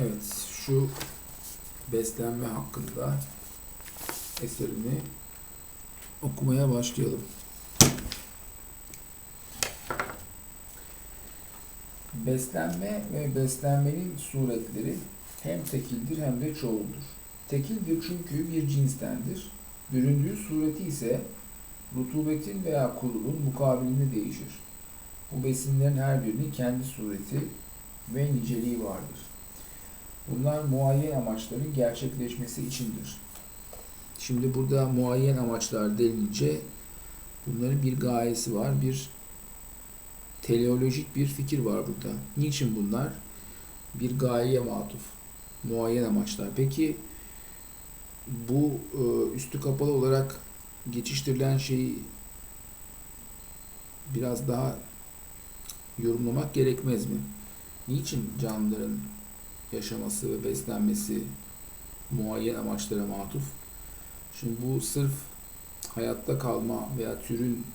Evet, şu beslenme hakkında eserini okumaya başlayalım. Beslenme ve beslenmenin suretleri hem tekildir hem de çoğuldur. Tekildir çünkü bir cinstendir. Büründüğü sureti ise rutubetin veya kurulun mukabilinde değişir. Bu besinlerin her birinin kendi sureti ve niceliği vardır. Bunlar muayyen amaçların gerçekleşmesi içindir. Şimdi burada muayyen amaçlar denilince bunların bir gayesi var, bir teleolojik bir fikir var burada. Niçin bunlar? Bir gayeye matuf, muayyen amaçlar. Peki bu e, üstü kapalı olarak geçiştirilen şeyi biraz daha yorumlamak gerekmez mi? Niçin canlıların yaşaması ve beslenmesi muayyen amaçlara matuf? Şimdi bu sırf hayatta kalma veya türün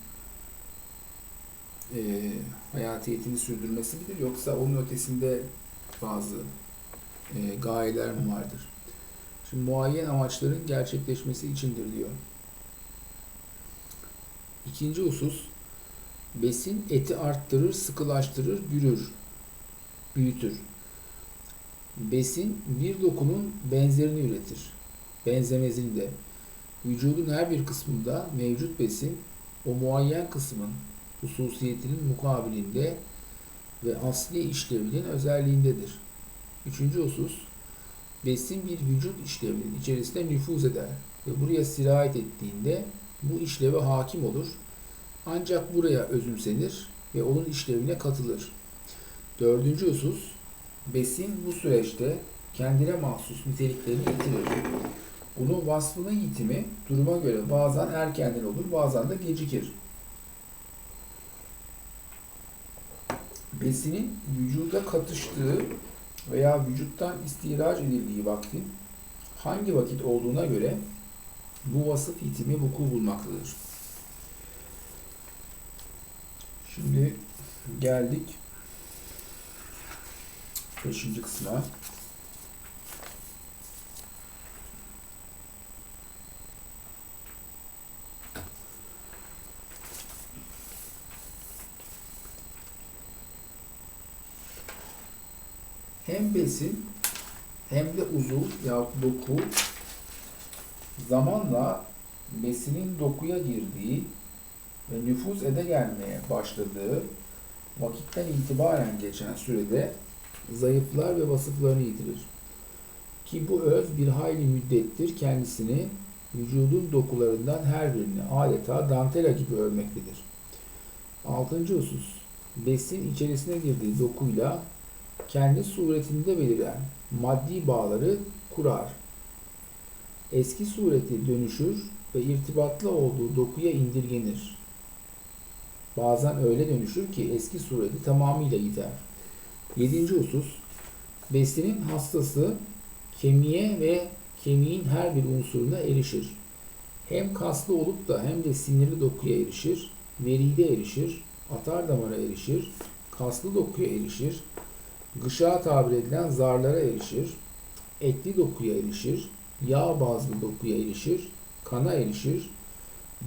e, hayatiyetini sürdürmesi midir yoksa onun ötesinde bazı e, gayeler mi vardır? Şimdi muayyen amaçların gerçekleşmesi içindir diyor. İkinci husus besin eti arttırır, sıkılaştırır, bürür, büyütür. Besin bir dokunun benzerini üretir. Benzemezini. Vücudun her bir kısmında mevcut besin o muayyen kısmın hususiyetinin mukabilinde ve asli işlevinin özelliğindedir. Üçüncü husus, besin bir vücut işlevinin içerisinde nüfuz eder ve buraya sirayet ettiğinde bu işleve hakim olur. Ancak buraya özümsenir ve onun işlevine katılır. Dördüncü husus, besin bu süreçte kendine mahsus niteliklerini yitirir. Bunun vasfının yitimi duruma göre bazen erkenden olur, bazen de gecikir. Besinin vücuda katıştığı veya vücuttan istihraç edildiği vaktin hangi vakit olduğuna göre bu vasıf yitimi vuku bulmaktadır. Şimdi geldik beşinci kısma. Hem besin hem de uzuv yahut doku zamanla besinin dokuya girdiği ve nüfuz ede gelmeye başladığı vakitten itibaren geçen sürede zayıflar ve vasıflarını yitirir. Ki bu öz bir hayli müddettir kendisini vücudun dokularından her birini adeta dantela gibi örmektedir. Altıncı husus, besin içerisine girdiği dokuyla kendi suretinde beliren maddi bağları kurar. Eski sureti dönüşür ve irtibatlı olduğu dokuya indirgenir. Bazen öyle dönüşür ki eski sureti tamamıyla gider. Yedinci husus, besinin hastası kemiğe ve kemiğin her bir unsuruna erişir. Hem kaslı olup da hem de sinirli dokuya erişir, veride erişir, atar damara erişir, kaslı dokuya erişir, gışa tabir edilen zarlara erişir, etli dokuya erişir, yağ bazlı dokuya erişir, kana erişir,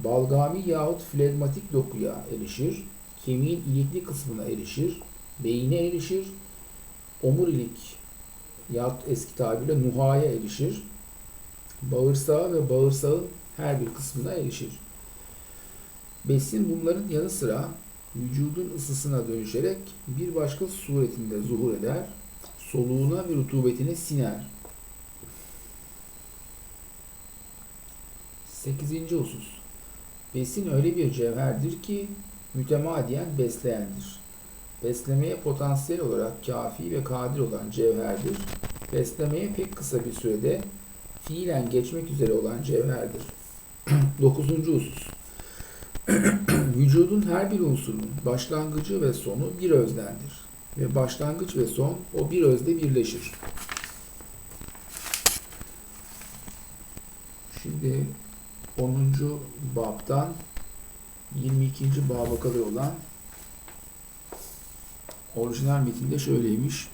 balgami yahut flegmatik dokuya erişir, kemiğin ilikli kısmına erişir, beyine erişir, omurilik yahut eski tabirle nuhaya erişir, bağırsağı ve bağırsağın her bir kısmına erişir. Besin bunların yanı sıra vücudun ısısına dönüşerek bir başka suretinde zuhur eder, soluğuna ve rutubetine siner. Sekizinci husus. Besin öyle bir cevherdir ki mütemadiyen besleyendir. Beslemeye potansiyel olarak kafi ve kadir olan cevherdir. Beslemeye pek kısa bir sürede fiilen geçmek üzere olan cevherdir. Dokuzuncu husus. Vücudun her bir unsurunun başlangıcı ve sonu bir özdendir. Ve başlangıç ve son o bir özde birleşir. Şimdi 10. babdan 22. baba kadar olan Orijinal metinde şöyleymiş.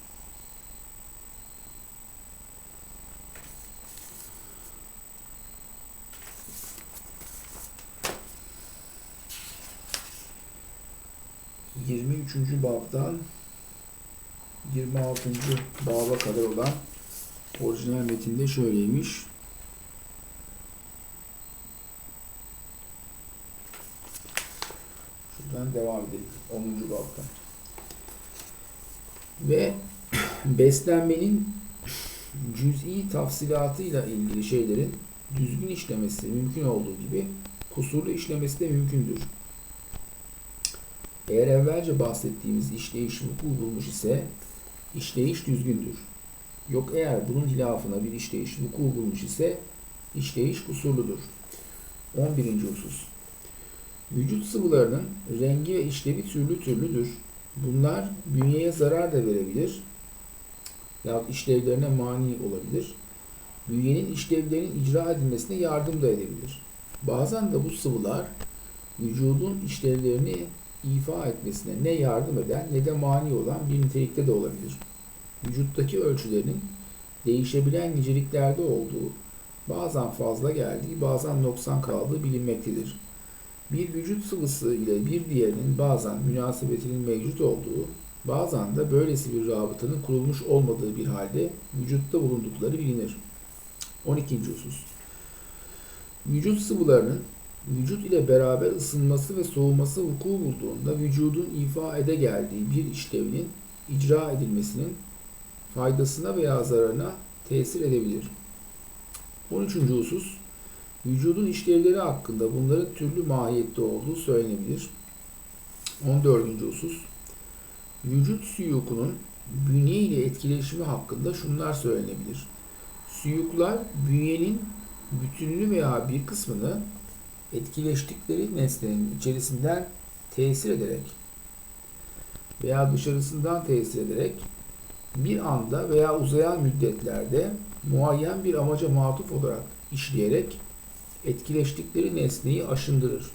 Yirmi üçüncü babdan 26. baba kadar olan orijinal metinde şöyleymiş. Şuradan devam edelim. 10. babdan. Ve beslenmenin cüz'i tafsilatıyla ilgili şeylerin düzgün işlemesi mümkün olduğu gibi kusurlu işlemesi de mümkündür. Eğer evvelce bahsettiğimiz işleyiş vuku bulmuş ise işleyiş düzgündür. Yok eğer bunun hilafına bir işleyiş vuku bulmuş ise işleyiş kusurludur. 11. husus. Vücut sıvılarının rengi ve işlevi türlü türlüdür. Bunlar bünyeye zarar da verebilir yahut işlevlerine mani olabilir. Bünyenin işlevlerinin icra edilmesine yardım da edebilir. Bazen de bu sıvılar vücudun işlevlerini ifa etmesine ne yardım eden ne de mani olan bir nitelikte de olabilir. Vücuttaki ölçülerin değişebilen niceliklerde olduğu, bazen fazla geldiği, bazen noksan kaldığı bilinmektedir. Bir vücut sıvısı ile bir diğerinin bazen münasebetinin mevcut olduğu, bazen de böylesi bir rabıtanın kurulmuş olmadığı bir halde vücutta bulundukları bilinir. 12. husus. Vücut sıvılarının vücut ile beraber ısınması ve soğuması vuku bulduğunda vücudun ifa ede geldiği bir işlevinin icra edilmesinin faydasına veya zararına tesir edebilir. 13. husus vücudun işlevleri hakkında bunların türlü mahiyette olduğu söylenebilir. 14. husus vücut suyukunun bünye ile etkileşimi hakkında şunlar söylenebilir. Suyuklar bünyenin bütününü veya bir kısmını etkileştikleri nesnenin içerisinden tesir ederek veya dışarısından tesir ederek bir anda veya uzayan müddetlerde muayyen bir amaca matuf olarak işleyerek etkileştikleri nesneyi aşındırır.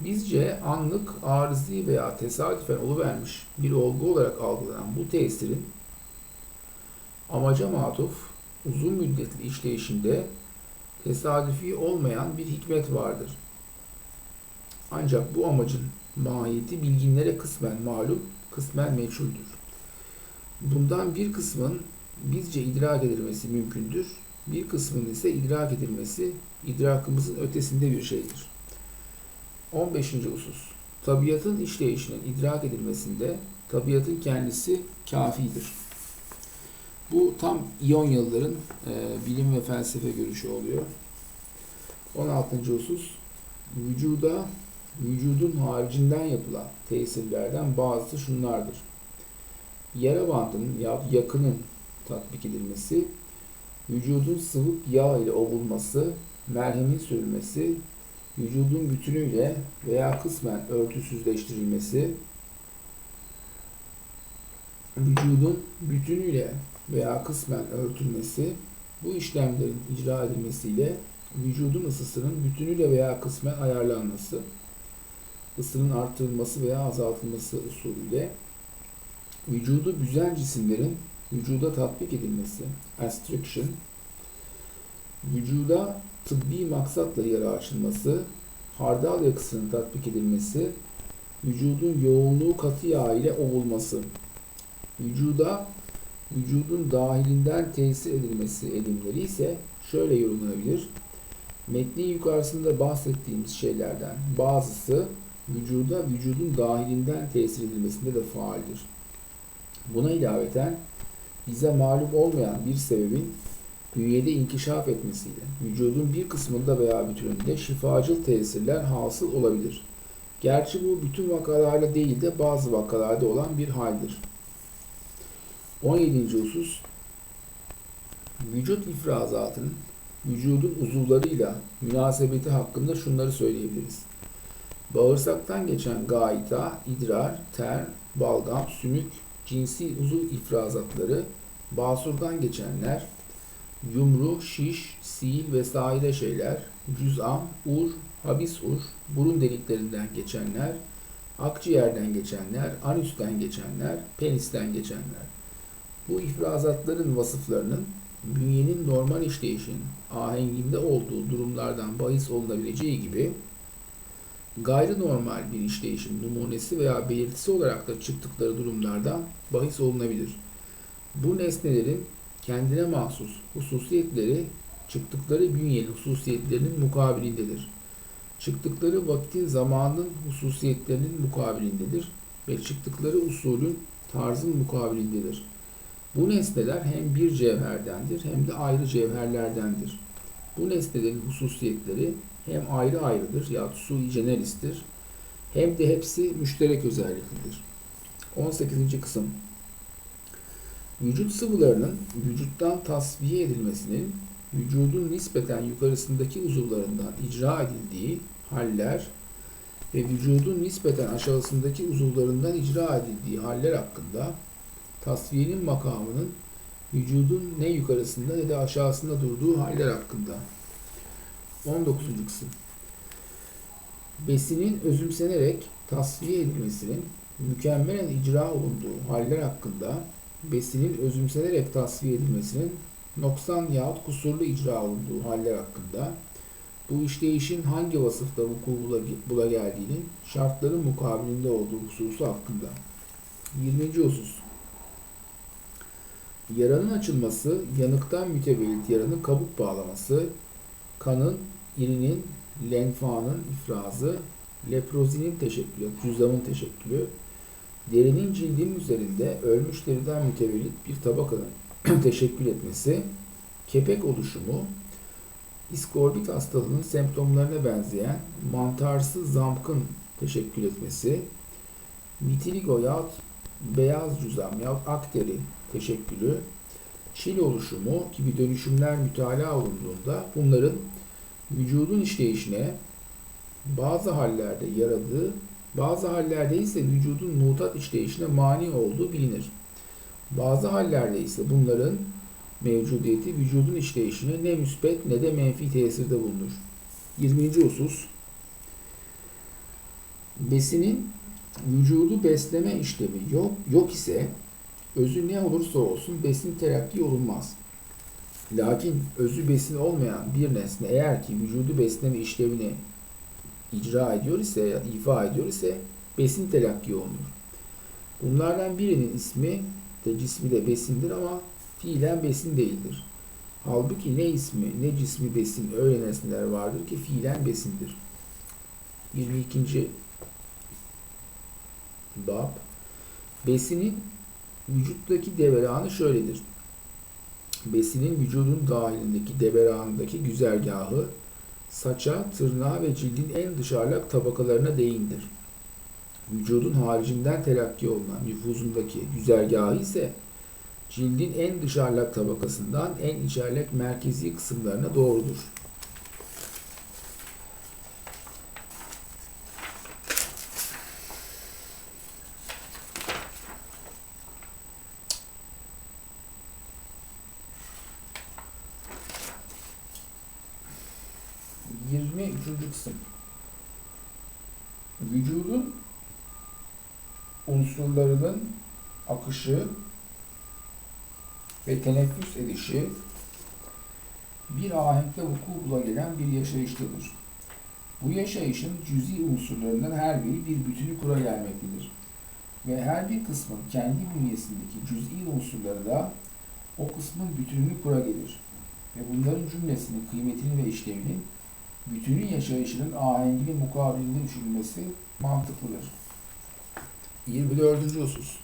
Bizce anlık, arızi veya tesadüfen oluvermiş bir olgu olarak algılanan bu tesirin amaca matuf uzun müddetli işleyişinde tesadüfi olmayan bir hikmet vardır. Ancak bu amacın mahiyeti bilginlere kısmen malum, kısmen meçhuldür. Bundan bir kısmın bizce idrak edilmesi mümkündür, bir kısmının ise idrak edilmesi idrakımızın ötesinde bir şeydir. 15. husus. Tabiatın işleyişinin idrak edilmesinde tabiatın kendisi kafidir. Bu tam İonyalıların e, bilim ve felsefe görüşü oluyor. 16. husus. Vücuda, vücudun haricinden yapılan tesirlerden bazısı şunlardır. Yara bandının ya yakının tatbik edilmesi, vücudun sıvı yağ ile ovulması, merhemin sürülmesi, vücudun bütünüyle veya kısmen örtüsüzleştirilmesi, vücudun bütünüyle veya kısmen örtülmesi, bu işlemlerin icra edilmesiyle vücudun ısısının bütünüyle veya kısmen ayarlanması, ısının artırılması veya azaltılması usulüyle vücudu büzen cisimlerin vücuda tatbik edilmesi, astriction, vücuda tıbbi maksatla yara açılması, hardal yakısının tatbik edilmesi, vücudun yoğunluğu katı yağ ile ovulması, vücuda vücudun dahilinden tesir edilmesi edimleri ise şöyle yorumlanabilir. Metni yukarısında bahsettiğimiz şeylerden bazısı vücuda vücudun dahilinden tesir edilmesinde de faaldir. Buna ilaveten bize malum olmayan bir sebebin bünyede inkişaf etmesiyle vücudun bir kısmında veya bütününde şifacıl tesirler hasıl olabilir. Gerçi bu bütün vakalarda değil de bazı vakalarda olan bir haldir. 17. husus vücut ifrazatının vücudun uzuvlarıyla münasebeti hakkında şunları söyleyebiliriz. Bağırsaktan geçen gaita, idrar, ter, balgam, sümük, cinsi uzuv ifrazatları, basurdan geçenler, yumru, şiş, sil vesaire şeyler, cüz'am, ur, habis ur, burun deliklerinden geçenler, akciğerden geçenler, anüsten geçenler, penisten geçenler. Bu ifrazatların vasıflarının bünyenin normal işleyişin ahenginde olduğu durumlardan bahis olunabileceği gibi gayri normal bir işleyişin numunesi veya belirtisi olarak da çıktıkları durumlardan bahis olunabilir. Bu nesnelerin kendine mahsus hususiyetleri çıktıkları bünyenin hususiyetlerinin mukabilindedir. Çıktıkları vakitin zamanın hususiyetlerinin mukabilindedir ve çıktıkları usulün tarzın mukabilindedir. Bu nesneler hem bir cevherdendir hem de ayrı cevherlerdendir. Bu nesnelerin hususiyetleri hem ayrı ayrıdır ya sui generistir hem de hepsi müşterek özelliklidir. 18. kısım Vücut sıvılarının vücuttan tasfiye edilmesinin vücudun nispeten yukarısındaki uzuvlarından icra edildiği haller ve vücudun nispeten aşağısındaki uzuvlarından icra edildiği haller hakkında tasfiyenin makamının vücudun ne yukarısında ne de aşağısında durduğu haller hakkında. 19. kısım Besinin özümsenerek tasfiye edilmesinin mükemmelen icra olunduğu haller hakkında besinin özümsenerek tasfiye edilmesinin noksan yahut kusurlu icra olunduğu haller hakkında bu işleyişin hangi vasıfta vuku bula, geldiğinin şartların mukabilinde olduğu hususu hakkında. 20. husus Yaranın açılması, yanıktan mütevellit yaranın kabuk bağlaması, kanın, irinin, lenfanın ifrazı, leprozinin teşekkülü, cüzdanın teşekkülü, derinin cildin üzerinde ölmüş deriden mütevellit bir tabakanın teşekkül etmesi, kepek oluşumu, iskorbit hastalığının semptomlarına benzeyen mantarsı zamkın teşekkül etmesi, vitiligo yahut beyaz cüzam yahut akteri teşekkülü, çil oluşumu gibi dönüşümler mütalaa olunduğunda bunların vücudun işleyişine bazı hallerde yaradığı, bazı hallerde ise vücudun mutat işleyişine mani olduğu bilinir. Bazı hallerde ise bunların mevcudiyeti vücudun işleyişine ne müsbet ne de menfi tesirde bulunur. 20. husus Besinin vücudu besleme işlevi yok, yok ise özü ne olursa olsun besin terakki olunmaz. Lakin özü besin olmayan bir nesne eğer ki vücudu besleme işlevini icra ediyor ise ifa ediyor ise besin telakki olunur. Bunlardan birinin ismi de cismi de besindir ama fiilen besin değildir. Halbuki ne ismi ne cismi besin öyle nesneler vardır ki fiilen besindir. 22. Bab Besinin vücuttaki deveranı şöyledir. Besinin vücudun dahilindeki deveranındaki güzergahı saça, tırnağa ve cildin en dışarıdak tabakalarına değindir. Vücudun haricinden telakki olunan nüfuzundaki güzergahı ise cildin en dışarıdak tabakasından en içerlek merkezi kısımlarına doğrudur. Yirmi üçüncü kısım. Vücudun unsurlarının akışı ve teneffüs edişi bir ahenkte vuku bula gelen bir yaşayıştadır. Bu yaşayışın cüzi unsurlarından her biri bir bütünü kura gelmektedir. Ve her bir kısmın kendi bünyesindeki cüz'i unsurları da o kısmın bütününü kura gelir. Ve bunların cümlesinin kıymetini ve işlevinin bütünün yaşayışının ahenginin mukabilinde düşünülmesi mantıklıdır. 24. husus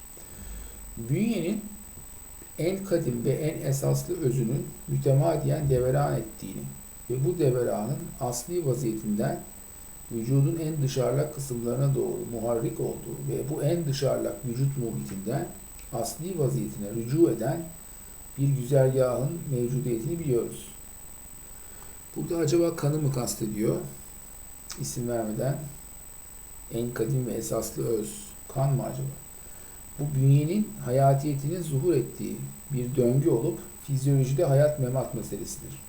Bünyenin en kadim ve en esaslı özünün mütemadiyen deveran ettiğini ve bu deveranın asli vaziyetinden vücudun en dışarıdak kısımlarına doğru muharrik olduğu ve bu en dışarıdak vücut muhitinden asli vaziyetine rücu eden bir güzergahın mevcudiyetini biliyoruz. Burada acaba kanı mı kastediyor? İsim vermeden en kadim ve esaslı öz. Kan mı acaba? Bu bünyenin hayatiyetinin zuhur ettiği bir döngü olup fizyolojide hayat memat meselesidir.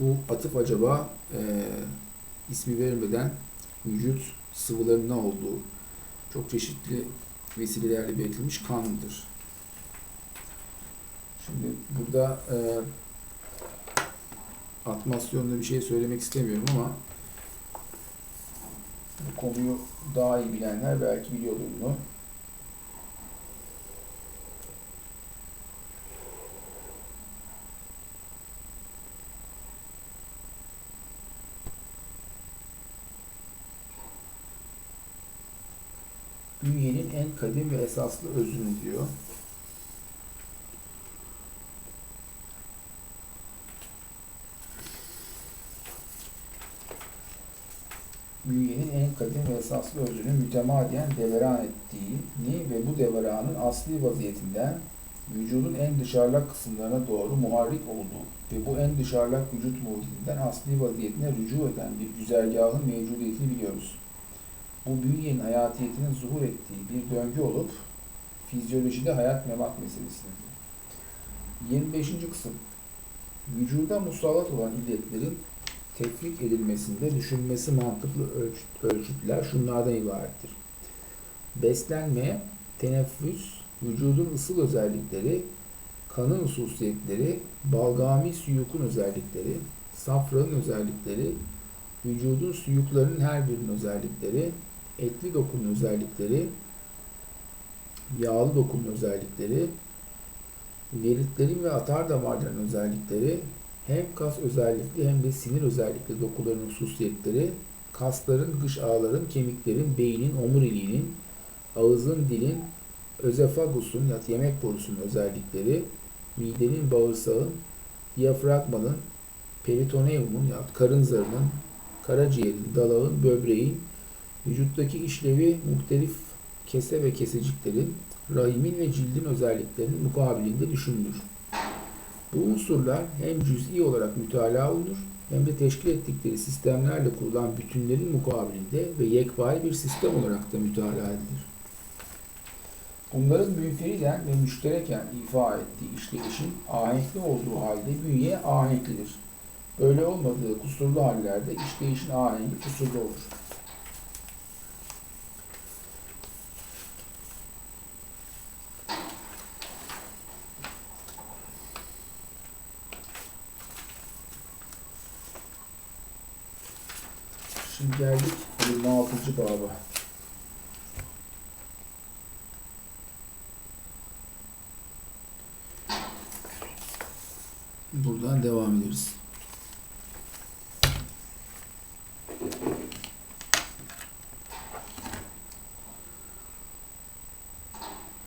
Bu atıf acaba e, ismi verilmeden vücut sıvılarının ne olduğu çok çeşitli vesilelerle belirtilmiş kandır. Şimdi burada e, atmasyonda bir şey söylemek istemiyorum ama bu konuyu daha iyi bilenler belki biliyordur bunu. Bünyenin en kadim ve esaslı özünü diyor. Bünyenin en kadim ve esaslı özünü mütemadiyen deveran ettiğini ve bu deveranın asli vaziyetinden vücudun en dışarıdak kısımlarına doğru muharrik olduğu ve bu en dışarıdak vücut muhitinden asli vaziyetine rücu eden bir güzergahın mevcudiyetini biliyoruz. Bu bünyenin hayatiyetinin zuhur ettiği bir döngü olup fizyolojide hayat memat meselesidir. 25. kısım Vücuda musallat olan illetlerin tefrik edilmesinde düşünmesi mantıklı ölç- ölçütler şunlardan ibarettir. Beslenme, teneffüs, vücudun ısıl özellikleri, kanın hususiyetleri, balgami suyukun özellikleri, safranın özellikleri, vücudun suyuklarının her birinin özellikleri, etli dokunun özellikleri, yağlı dokunun özellikleri, veritlerin ve atar damarların özellikleri, hem kas özellikli hem de sinir özellikli dokuların hususiyetleri, kasların, dış ağların, kemiklerin, beynin, omuriliğinin, ağızın, dilin, özefagusun ya yemek borusunun özellikleri, midenin, bağırsağın, diyafragmanın, peritoneumun ya karın zarının, karaciğerin, dalağın, böbreğin, vücuttaki işlevi muhtelif kese ve keseciklerin, rahimin ve cildin özelliklerinin mukabilinde düşünülür. Bu unsurlar hem cüz'i olarak mütalaa olunur hem de teşkil ettikleri sistemlerle kurulan bütünlerin mukabilinde ve yekpare bir sistem olarak da mütalaa edilir. Bunların münferiden ve müştereken ifa ettiği işleyişin ahenkli olduğu halde bünye ahenklidir. Böyle olmadığı kusurlu hallerde işleyişin ahengi kusurlu olur. Şimdi geldik 26. baba.